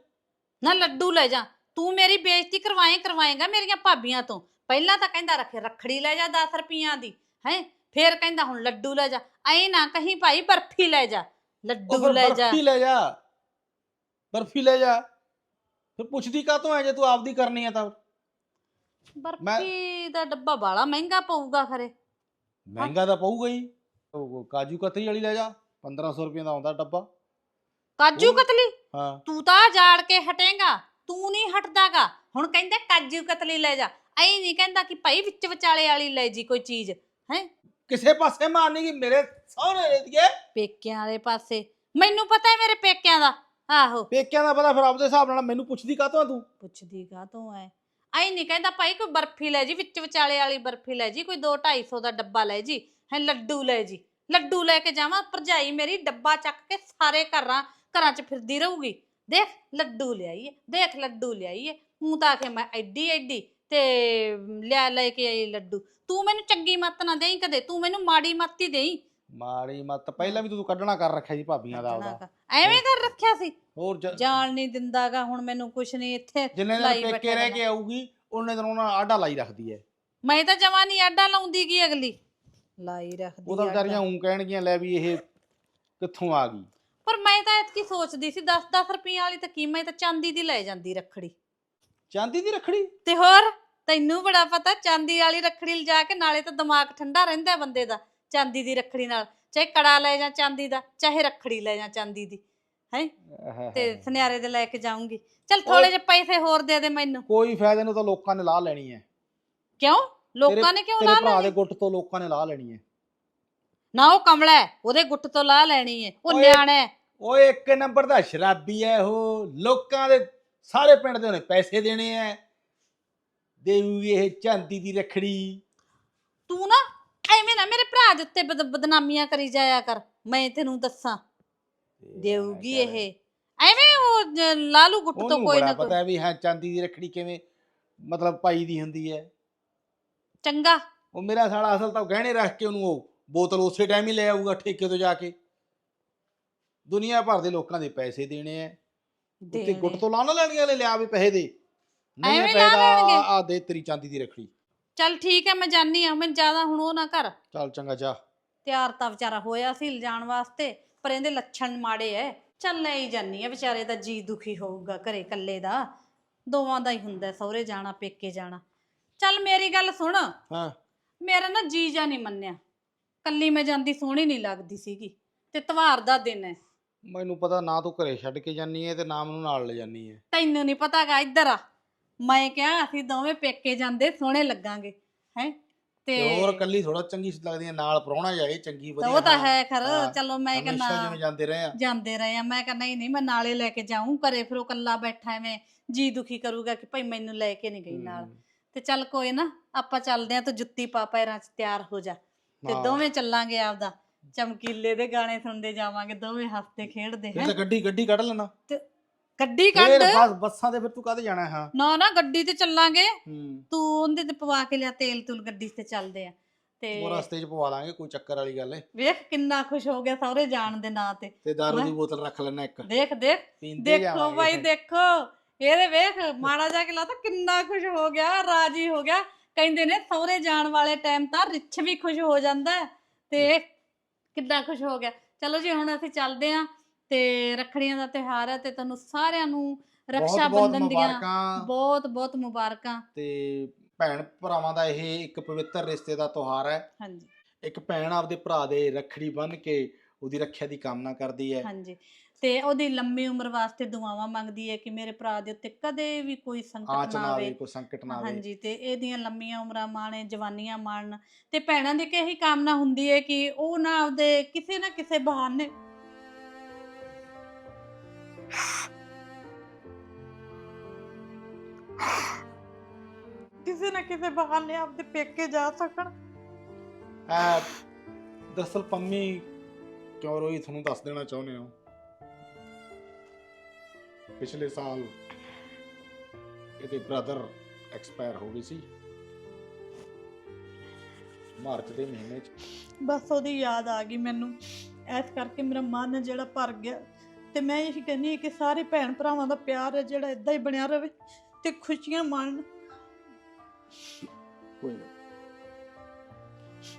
ਨਾ ਲੱਡੂ ਲੈ ਜਾ। ਤੂੰ ਮੇਰੀ ਬੇਇੱਜ਼ਤੀ ਕਰਵਾਏ ਕਰਵਾਏਗਾ ਮੇਰੀਆਂ ਭਾਬੀਆਂ ਤੋਂ। ਪਹਿਲਾਂ ਤਾਂ ਕਹਿੰਦਾ ਰੱਖੇ ਰੱਖੜੀ ਲੈ ਜਾ 10 ਰੁਪਈਆਂ ਦੀ ਹੈ? ਫੇਰ ਕਹਿੰਦਾ ਹੁਣ ਲੱਡੂ ਲੈ ਜਾ। ਐ ਨਾ ਕਹੀਂ ਭਾਈ ਬਰਫੀ ਲੈ ਜਾ। ਉਹ ਲੱਡੂ ਫਿਰ ਲੈ ਜਾ। ਬਰਫੀ ਲੈ ਜਾ। ਬਰਫੀ ਲੈ ਜਾ। ਫਿਰ ਪੁੱਛਦੀ ਕਾਤੋਂ ਐ ਜੇ ਤੂੰ ਆਪਦੀ ਕਰਨੀ ਆ ਤਾਂ। ਬਰਫੀ ਦਾ ਡੱਬਾ ਬਾਲਾ ਮਹਿੰਗਾ ਪਊਗਾ ਖਰੇ। ਮਹਿੰਗਾ ਤਾਂ ਪਊਗਾ ਹੀ। ਉਹ ਕਾਜੂ ਕਤਰੀ ਵਾਲੀ ਲੈ ਜਾ 1500 ਰੁਪਏ ਦਾ ਆਉਂਦਾ ਡੱਬਾ। ਕਾਜੂ ਕਤਲੀ? ਹਾਂ। ਤੂੰ ਤਾਂ ਜਾੜ ਕੇ ਹਟੇਗਾ ਤੂੰ ਨਹੀਂ ਹਟਦਾਗਾ। ਹੁਣ ਕਹਿੰਦਾ ਕਾਜੂ ਕਤਲੀ ਲੈ ਜਾ। ਐ ਨਹੀਂ ਕਹਿੰਦਾ ਕਿ ਭਾਈ ਵਿੱਚ ਵਿਚਾਲੇ ਵਾਲੀ ਲੈ ਜੀ ਕੋਈ ਚੀਜ਼ ਹੈ? ਕਿਸੇ ਪਾਸੇ ਮਾਰਨੀ ਕਿ ਮੇਰੇ ਸਹੁਰੇ ਦੀਏ ਪੇਕਿਆਂ ਵਾਲੇ ਪਾਸੇ। ਮੈਨੂੰ ਪਤਾ ਹੈ ਮੇਰੇ ਪੇਕਿਆਂ ਦਾ। ਆਹੋ। ਪੇਕਿਆਂ ਦਾ ਪਤਾ ਫਿਰ ਆਪਦੇ ਹਿਸਾਬ ਨਾਲ ਮੈਨੂੰ ਪੁੱਛਦੀ ਕਾਤੋਂ ਤੂੰ? ਪੁੱਛਦੀ ਕਾ ਤੂੰ ਐ ਆਈ ਨਹੀਂ ਕਹਿੰਦਾ ਭਾਈ ਕੋਈ ਬਰਫੀ ਲੈ ਜੀ ਵਿੱਚ ਵਿਚਾਲੇ ਵਾਲੀ ਬਰਫੀ ਲੈ ਜੀ ਕੋਈ 2 250 ਦਾ ਡੱਬਾ ਲੈ ਜੀ। ਹੈ ਲੱਡੂ ਲੈ ਜੀ। ਲੱਡੂ ਲੈ ਕੇ ਜਾਵਾਂ ਭਰਜਾਈ ਮੇਰੀ ਡੱਬਾ ਚੱਕ ਕੇ ਸਾਰੇ ਘਰਾਂ ਘਰਾਂ 'ਚ ਫਿਰਦੀ ਰਹੂਗੀ। ਦੇਖ ਲੱਡੂ ਲਿਆਈਏ ਦੇਖ ਲੱਡੂ ਲਿਆਈਏ। ਹੂੰ ਤਾਂ ਆਖੇ ਮੈਂ ਐਡੀ ਐਡੀ ਤੇ ਲਿਆ ਲੈ ਕੇ ਆਈ ਲੱਡੂ। ਤੂੰ ਮੈਨੂੰ ਚੰਗੀ ਮੱਤ ਨਾ ਦੇਈ ਕਦੇ ਤੂੰ ਮੈਨੂੰ ਮਾੜੀ ਮੱਤ ਹੀ ਦੇਈ। ਮਾੜੀ ਮੱਤ ਪਹਿਲਾਂ ਵੀ ਤੂੰ ਕੱਢਣਾ ਕਰ ਰੱਖਿਆ ਜੀ ਭਾਬੀਆਂ ਦਾ ਉਹਦਾ ਐਵੇਂ ਕਰ ਰੱਖਿਆ ਸੀ। ਹੋਰ ਜ- ਜਾਣ ਨਹੀਂ ਦਿੰਦਾਗਾ ਹੁਣ ਮੈਨੂੰ ਕੁਛ ਨਹੀਂ ਇੱਥੇ ਜਿੰਨੇ ਲਾਈ ਦਿਨ ਪੇਕੇ ਬੈਠਾ ਰਹਿ ਕੇ ਆਊਗੀ ਉਹਨੇ ਦਿਨ ਉਹਨਾਂ ਆਡਾ ਲਾਈ ਰੱਖਦੀ ਐ ਮੈਂ ਤਾਂ ਜਵਾਨੀ ਆਡਾ ਲਾਉਂਦੀ ਗਈ ਅਗਲੀ। ਲਾਈ ਰੱਖਦੀ ਉਹ ਤਾਂ। ਵਿਚਾਰੀਆਂ ਉਂ ਕਹਿਣਗੀਆਂ ਲੈ ਵੀ ਇਹ ਕਿੱਥੋਂ ਆ ਗਈ? ਪਰ ਮੈਂ ਤਾਂ ਇਤਕੀ ਸੋਚਦੀ ਸੀ 10-10 ਰੁਪਏ ਵਾਲੀ ਤਾਂ ਕੀ ਮੈਂ ਤਾਂ ਚਾਂਦੀ ਦੀ ਲੈ ਜਾਂਦੀ ਰੱਖੜੀ। ਚਾਂਦੀ ਦੀ ਰੱਖੜੀ? ਤੇ ਹੋਰ ਤੈਨੂੰ ਬੜਾ ਪਤਾ ਚਾਂਦੀ ਵਾਲੀ ਰੱਖੜੀ ਲਿਜਾ ਕੇ ਨਾਲੇ ਤਾਂ ਦਿਮਾਗ ਠੰਡਾ ਰਹਿੰਦਾ ਬੰਦੇ ਦਾ ਚਾਂਦੀ ਦੀ ਰੱਖੜੀ ਨਾਲ। ਚਾਹੇ ਕੜਾ ਲੈ ਜਾ ਚਾਂਦੀ ਦਾ ਚਾਹੇ ਰੱਖੜੀ ਲੈ ਜਾ ਚਾਂਦੀ ਦੀ ਹੈ? ਤੇ ਸੁਨਿਆਰੇ ਦੇ ਲੈ ਕੇ ਜਾਊਂਗੀ। ਚਲ ਥੋੜੇ ਜਿਹੇ ਪੈਸੇ ਹੋਰ ਦੇ ਦੇ ਮੈਨੂੰ। ਕੋਈ ਫਾਇਦਾ ਨਹੀਂ ਤਾਂ ਲੋਕਾਂ ਨੇ ਲਾ ਲੈਣੀ ਐ। ਕਿਉਂ? ਲੋਕਾਂ ਨੇ ਕਿਉਂ ਤੇਰੇ ਲਾ ਭਰਾ ਦੇ ਲੈਣੀ ਗੁੱਟ ਤੋਂ ਲੋਕਾਂ ਨੇ ਲਾ ਲੈਣੀ ਐ ਨਾ ਉਹ ਕਮਲਾ ਹੈ ਉਹਦੇ ਗੁੱਟ ਤੋਂ ਲਾ ਲੈਣੀ ਹੈ ਉਹ ਓਏ। ਨਿਆਣਾ ਹੈ। ਓਏ ਇੱਕ ਨੰਬਰ ਦਾ ਸ਼ਰਾਬੀ ਐ ਉਹ। ਲੋਕਾਂ ਦੇ ਸਾਰੇ ਪਿੰਡ ਦੇ ਉਹਨੇ ਪੈਸੇ ਦੇਣੇ ਐ। ਦੇਊਗੀ ਇਹ ਚਾਂਦੀ ਦੀ ਰੱਖੜੀ। ਤੂੰ ਨਾ ਐਵੇਂ ਨਾ ਮੇਰੇ ਭਰਾ ਦੇ ਉੱਤੇ ਬਦ- ਬਦਨਾਮੀਆਂ ਕਰੀ ਜਾਇਆ ਕਰ। ਮੈਂ ਤੈਨੂੰ ਦੱਸਾਂ। ਦੇਊਗੀ ਇਹ। ਐਵੇਂ ਉਹ ਜ- ਲਾਲੂ ਗੁੱਟ ਤੋਂ ਕੋਈ ਨਾ ਪਤਾ ਕੋਈ ਹੈ ਵੀ ਹਾਂ ਚਾਂਦੀ ਦੀ ਰੱਖੜੀ ਕਿਵੇਂ ਮਤਲਬ ਪਾਈ ਦੀ ਹੁੰਦੀ ਹੈ ਚੰਗਾ। ਉਹ ਮੇਰਾ ਸਾਲਾ ਅਸਲ ਤਾਂ ਗਹਿਣੇ ਰੱਖ ਕੇ ਉਹਨੂੰ ਉਹ ਬੋਤਲ ਉਸੇ ਟਾਈਮ ਹੀ ਲੈ ਆਊਗਾ ਠੇਕੇ ਤੋਂ ਜਾ ਕੇ। ਦੁਨੀਆ ਭਰ ਦੇ ਲੋਕਾਂ ਦੇ ਪੈਸੇ ਦੇਣੇ ਐ। ਉੱਤੇ ਗੁੱਟ। ਤੋਂ ਲਾ ਨਾ ਲੈਣਗੇ ਵਾਲੇ ਲਿਆ ਵੀ ਪੈਸੇ ਦੇ। ਨਹੀਂ ਐਵੇਂ ਲਾ ਪੈਦਾ ਲੈਣਗੇ। ਆ ਦੇ ਤੇਰੀ ਚਾਂਦੀ ਦੀ ਰੱਖੜੀ। ਚੱਲ ਠੀਕ ਹੈ ਮੈਂ ਜਾਣੀ ਆ। ਮੈਂ ਜ਼ਿਆਦਾ ਹੁਣ ਉਹ ਨਾ ਕਰ। ਚੱਲ ਚੰਗਾ ਜਾ। ਤਿਆਰ ਤਾਂ ਵਿਚਾਰਾ ਹੋਇਆ ਸੀ ਲਿਜਾਣ ਵਾਸਤੇ ਪਰ ਇਹਦੇ ਲੱਛਣ ਮਾੜੇ ਐ। ਚੱਲ ਲੈ ਹੀ ਜਾਨੀ ਆ। ਵਿਚਾਰੇ ਦਾ ਜੀ ਦੁਖੀ ਹੋਊਗਾ ਘਰੇ ਇਕੱਲੇ ਦਾ। ਦੋਵਾਂ ਦਾ ਹੀ ਹੁੰਦਾ ਸਹੁਰੇ ਜਾਣਾ ਪੇਕੇ ਜਾਣਾ। ਚੱਲ ਮੇਰੀ ਗੱਲ ਸੁਣ। ਹਾਂ। ਮੇਰਾ ਨਾ ਜੀ ਜਾ ਨਹੀਂ ਮੰਨਿਆ। ਕੱਲੀ ਮੈਂ ਜਾਂਦੀ ਸੋਹਣੀ ਨਹੀਂ ਲੱਗਦੀ ਸੀਗੀ ਤੇ ਤਵਾਰ ਦਾ ਦਿਨ ਹੈ। ਮੈਨੂੰ ਪਤਾ ਨਾ ਤੂੰ ਘਰੇ ਛੱਡ ਕੇ ਜਾਨੀ ਹੈ ਤੇ ਨਾ ਮੈਨੂੰ ਨਾਲ ਲੈ ਜਾਨੀ ਹੈ ਤੈਨੂੰ ਨਹੀਂ ਪਤਾਗਾ ਇੱਧਰ ਆ। ਮੈਂ ਕਿਹਾ ਅਸੀਂ ਦੋਵੇਂ ਪੇਕੇ ਜਾਂਦੇ ਸੋਹਣੇ ਲੱਗਾਂਗੇ ਹੈ। ਤੇ ਤੇ ਹੋਰ ਕੱਲੀ ਥੋੜਾ ਚੰਗੀ ਲੱਗਦੀ ਹੈ ਨਾਲ ਪ੍ਰਾਹੁਣਾ ਜਾਏ ਚੰਗੀ ਤਾਂ ਵਧੀਆ ਉਹ ਤਾਂ ਹਾਂ। ਖਰ ਹਾਂ, ਚਲੋ ਮੈਂ ਹਮੇਸ਼ਾ ਕਹਿੰਦਾ ਜਿਵੇਂ ਜਾਂਦੇ ਰਹੇ ਆ। ਜਾਂਦੇ ਰਹੇ ਆ। ਮੈਂ ਕਹਿੰਦਾ ਨਹੀਂ ਨਹੀਂ ਮੈਂ ਨਾਲੇ ਲੈ ਕੇ ਜਾਊਂ ਘਰੇ ਫਿਰ ਉਹ ਕੱਲਾ ਬੈਠਾ ਐਵੇਂ ਜੀ ਦੁਖੀ ਕਰੂਗਾ ਕਿ ਭਾਈ ਮੈਨੂੰ ਲੈ ਕੇ ਨਹੀਂ ਗਈ ਨਾਲ। ਤੇ ਚੱਲ ਕੋਈ ਨਾ ਆਪਾਂ ਚੱਲਦੇ ਆ ਤੂੰ ਜੁੱਤੀ ਪਾ ਪੈਰਾਂ 'ਚ ਤਿਆਰ ਹੋ ਜਾ ਤੇ ਹਾਂ। ਦੋਵੇਂ ਚੱਲਾਂਗੇ ਆਪਦਾ। ਚਮਕੀਲੇ ਦੇ ਗਾਣੇ ਸੁਣਦੇ ਜਾਵਾਂਗੇ ਦੋਵੇਂ ਹੱਸਦੇ ਖੇਡਦੇ ਫਿਰ ਹੈ? ਤਾਂ ਗੱਡੀ ਗੱਡੀ ਕੱਢ ਲੈਣਾ। ਗੱਡੀ ਫੇਰ ਕੱਢ। ਬਸ ਬੱਸਾਂ ਤੇ ਫਿਰ ਤੂੰ ਕਾਹਦੇ ਜਾਣਾ ਹੈ? ਨਾ ਨਾ ਗੱਡੀ ਤੇ ਚੱਲਾਂਗੇ। ਹੂੰ। ਤੂੰ ਉਹਦੇ ਤੇ ਪਵਾ ਕੇ ਲਿਆ ਤੇਲ ਤੂਲ ਗੱਡੀ ਤੇ ਚੱਲਦੇ ਆ ਤੇ ਉਹ ਰਸਤੇ 'ਚ ਪਵਾ ਲਾਂਗੇ ਕੋਈ ਚੱਕਰ ਵਾਲੀ ਗੱਲ ਏ ਵੇਖ ਕਿੰਨਾ ਖੁਸ਼ ਹੋ ਗਿਆ ਸਹੁਰੇ ਜਾਣ ਦੇ ਨਾਂ ਤੇ। ਤੇ ਦਾਰੂ। ਦੀ ਬੋਤਲ ਰੱਖ ਲੈਣਾ ਇੱਕ। ਦੇਖ ਦੇਖ। ਪੀਂਦੇ ਦੇਖੋ ਜਾਵਾਂਗੇ ਬਾਈ ਫਿਰ। ਦੇਖੋ। ਇਹਦੇ ਵੇਖ ਮਾੜਾ ਜਾ ਕੇ ਤਾਂ ਕਿੰਨਾ ਖੁਸ਼ ਹੋ ਗਿਆ ਰਾਜੀ ਹੋ ਗਿਆ। ਕਹਿੰਦੇ ਨੇ ਸਹੁਰੇ ਜਾਣ ਵਾਲੇ ਟਾਈਮ ਤਾਂ ਰਿੱਛ ਵੀ ਖੁਸ਼ ਹੋ ਜਾਂਦਾ ਹੈ। ਤੇ ਕਿੰਨਾ ਖੁਸ਼ ਹੋ ਗਿਆ। ਚਲੋ ਜੀ ਹੁਣ ਅਸੀਂ ਚੱਲਦੇ ਆਂ ਤੇ ਰੱਖੜੀਆਂ ਦਾ ਤਿਉਹਾਰ ਹੈ ਤੇ ਤੁਹਾਨੂੰ ਸਾਰਿਆਂ ਨੂੰ ਰਕਸ਼ਾ ਬੰਧਨ ਦੀਆਂ ਬਹੁਤ ਬਹੁਤ ਮੁਬਾਰਕਾਂ। ਤੇ ਭੈਣ ਭਰਾਵਾਂ ਦਾ ਇਹ ਇੱਕ ਪਵਿੱਤਰ ਰਿਸ਼ਤੇ ਦਾ ਤਿਉਹਾਰ ਹੈ। ਹਾਂਜੀ। ਇੱਕ ਭੈਣ ਆਪਦੇ ਭਰਾ ਦੇ ਰੱਖੜੀ ਬੰਨ੍ਹ ਕੇ ਉਹਦੀ ਰੱਖਿਆ ਦੀ ਕਾਮਨਾ ਕਰਦੀ ਹੈ। ਹਾਂਜੀ। ਤੇ ਉਹਦੀ ਲੰਮੀ ਉਮਰ ਵਾਸਤੇ ਦੁਆਵਾਂ ਮੰਗਦੀ ਹੈ ਕਿ ਮੇਰੇ ਭਰਾ ਦੇ ਉੱਤੇ ਕਦੇ ਵੀ ਕੋਈ ਸੰਕਟ ਆਂਚ ਨਾ ਨਾ ਆਵੇ। ਆਵੇ ਕੋਈ ਸੰਕਟ ਨਾ ਆਵੇ। ਹਾਂਜੀ ਤੇ ਇਹਦੀਆਂ ਲੰਮੀਆਂ ਉਮਰਾਂ ਮਾਣੇ ਜਵਾਨੀਆਂ ਮਾਣਨ ਤੇ ਭੈਣਾਂ ਦੀ ਇਹੀ ਕਾਮਨਾ ਹੁੰਦੀ ਹੈ ਕਿ ਉਹ ਨਾ ਆਪਦੇ ਕਿਸੇ ਨਾ ਕਿਸੇ ਬਹਾਨੇ ਕਿਸੇ ਨਾ ਕਿਸੇ ਬਹਾਨੇ ਆਪਦੇ ਪੇਕੇ ਜਾ ਸਕਣ। ਐ ਦਰਅਸਲ ਪੰਮੀ ਕਿਉਂ ਰੋਈ? ਤੁਹਾਨੂੰ ਦੱਸ ਦੇਣਾ ਚਾਹੁੰਦੇ ਹਾਂ। ਪਿਛਲੇ ਸਾਲ ਇਹਦੇ ਬ੍ਰਦਰ ਐਕਸਪਾਇਰ ਹੋ ਗਏ ਸੀ। ਮਾਰਚ ਦੇ ਮਹੀਨੇ ਚ। ਬਸ ਉਹਦੀ ਯਾਦ ਆ ਗਈ ਮੈਨੂੰ। ਐਸ ਕਰਕੇ ਮੇਰਾ ਮਨ ਜਿਹੜਾ ਭਰ ਗਿਆ। ਤੇ ਮੈਂ ਇਹੀ ਕਹਿੰਦੀ ਹਾਂ ਕਿ ਸਾਰੇ ਭੈਣ ਭਰਾਵਾਂ ਦਾ ਪਿਆਰ ਹੈ ਜਿਹੜਾ ਇਦਾਂ ਹੀ ਬਣਿਆ ਰਵੇ ਤੇ ਖੁਸ਼ੀਆਂ ਮਾਣਨ। ਕੋਈ ਨਾ।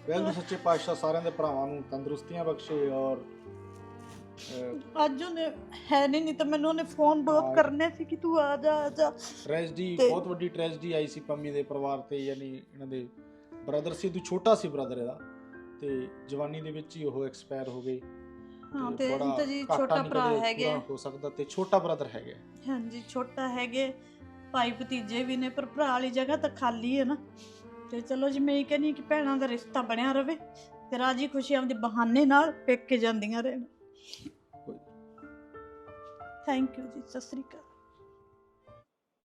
ਵੈਲ ਸੱਚੇ ਪਾਤਸ਼ਾਹ ਸਾਰਿਆਂ ਦੇ ਭਰਾਵਾਂ ਨੂੰ ਤੰਦਰੁਸਤੀਆਂ ਬਖਸ਼ੇ ਔਰ ਅੱਜ ਉਹਨੇ ਹੈ ਨਹੀਂ ਨਹੀਂ ਤਾਂ ਮੈਨੂੰ ਉਹਨੇ ਫੋਨ ਬਹੁਤ। ਕਰਨੇ ਸੀ ਕਿ ਤੂੰ ਆ ਜਾ ਆ ਜਾ। ਟ੍ਰੈਜਡੀ ਤੇ- ਬਹੁਤ ਵੱਡੀ ਟ੍ਰੈਜਡੀ ਆਈ ਸੀ ਪੰਮੀ ਦੇ ਪਰਿਵਾਰ ਤੇ ਯਾਨੀ ਇਹਨਾਂ ਦੇ ਬ੍ਰਦਰ ਸੀ ਤੂੰ ਛੋਟਾ ਸੀ ਬ੍ਰਦਰ ਇਹਦਾ। ਤੇ ਜਵਾਨੀ ਦੇ ਵਿੱਚ ਹੀ ਉਹ ਐਕਸਪਾਇਰ ਹੋ ਗਏ। ਹਾਂ ਤੇ ਬੜਾ ਤਾਂ ਜੀ ਘਾਟਾ ਛੋਟਾ ਭਰਾ ਕਦੇ ਹੈਗੇ ਪੂਰਾ ਹੋ ਸਕਦਾ ਤੇ ਛੋਟਾ ਬ੍ਰਦਰ ਹੈਗਾ ਹਾਂਜੀ ਛੋਟਾ ਹੈਗੇ। ਭਾਈ ਭਤੀਜੇ ਵੀ ਨੇ ਪਰ ਭਰਾ ਵਾਲੀ ਜਗ੍ਹਾ ਤਾਂ ਖਾਲੀ ਹੈ ਨਾ। ਤੇ ਚਲੋ ਜੀ ਮੈਂ ਇਹ ਕਹਿੰਦੀ ਹਾਂ ਕਿ ਭੈਣਾਂ ਦਾ ਰਿਸ਼ਤਾ ਬਣਿਆ ਰਵੇ ਤੇ ਰਾਜੀ ਖੁਸ਼ੀ ਆਪਦੇ ਬਹਾਨੇ ਨਾਲ ਪੇਕੇ ਜਾਂਦੀਆਂ ਰਹਿਣ। ਥੈਂਕ ਯੂ ਜੀ ਸਤਿ ਸ੍ਰੀ ਅਕਾਲ